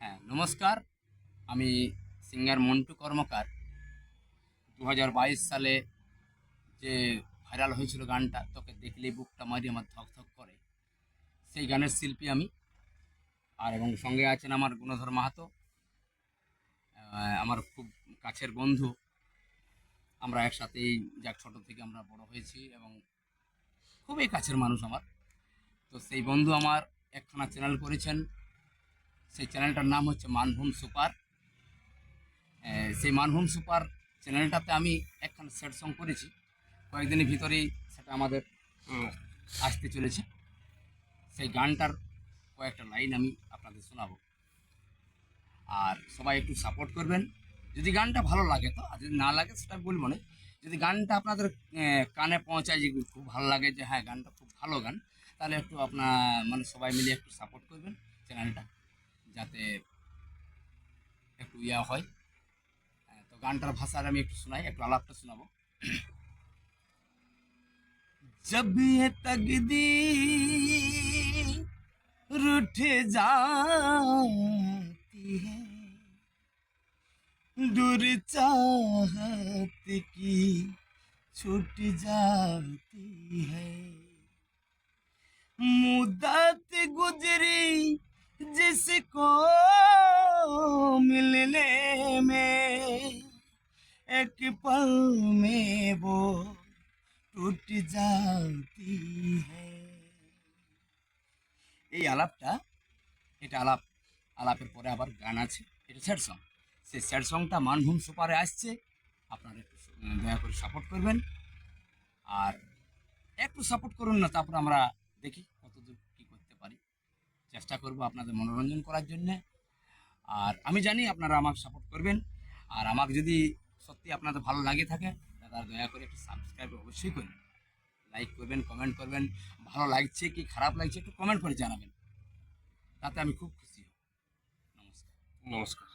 হ্যাঁ নমস্কার। আমি সিঙ্গার মন্টু কর্মকার। দু হাজার বাইশ সালে যে ভাইরাল হয়েছিল গানটা, তোকে দেখলেই বুকটা মারি আমার থক থক করে। সেই গানের শিল্পী আমি। আর এবং সঙ্গে আছেন আমার গুণধর মাহাতো। আমার খুব কাছের বন্ধু। আমরা একসাথেই যাক ছোট থেকে আমরা বড় হয়েছি এবং খুবই কাছের মানুষ আমার। তো সেই বন্ধু আমার একখানা চ্যানেল করেছেন। সেই চ্যানেলটার নাম হচ্ছে মানভূম সুপার। সেই মানভূম সুপার চ্যানেলটাতে আমি একখানা সেট সং করেছি। কয়েকদিনের ভিতরেই সেটা আমাদের আসতে চলেছে। সেই গানটার কয়েকটা লাইন আমি আপনাদের শোনাবো। আর সবাই একটু সাপোর্ট করবেন। যদি গানটা ভালো লাগে তো, আর যদি না লাগে সেটা বলব না। যদি গানটা আপনাদের কানে পৌঁছায় যে খুব ভালো লাগে যে হ্যাঁ গানটা খুব ভালো গান, তাহলে একটু আপনার মানে সবাই মিলে একটু সাপোর্ট করবেন চ্যানেলটা যাতে একটু ইয়া হয় হ্যাঁ, তো গানটার ভাষার আমি একটু শোনাই একটু আলাপটা শোনাবো जब ये तकदीर रूठ जाती है दूर चाहत की छूट जाती है जिसको मिलने में एक पल में वो টুট যাতি এই আলাপটা এটা আলাপ আলাপের পরে আবার গান আছে এটা স্যাড সং সেই স্যাড সংটা মানভূম সুপারে আসছে আপনারা একটু উম, দয়া করে সাপোর্ট করবেন আর একটু সাপোর্ট করুন না তারপর আমরা দেখি চেষ্টা করব আপনাদের মনোরঞ্জন করার জন্যে। আর আমি জানি আপনারা আমাকে সাপোর্ট করবেন। আর আমাকে যদি সত্যি আপনাদের ভালো লাগে থাকে দাদা দয়া করে একটু সাবস্ক্রাইব অবশ্যই করবেন লাইক করবেন কমেন্ট করবেন। ভালো লাগছে কি খারাপ লাগছে একটু কমেন্ট করে জানাবেন। তাতে আমি খুব খুশি হব। নমস্কার। নমস্কার।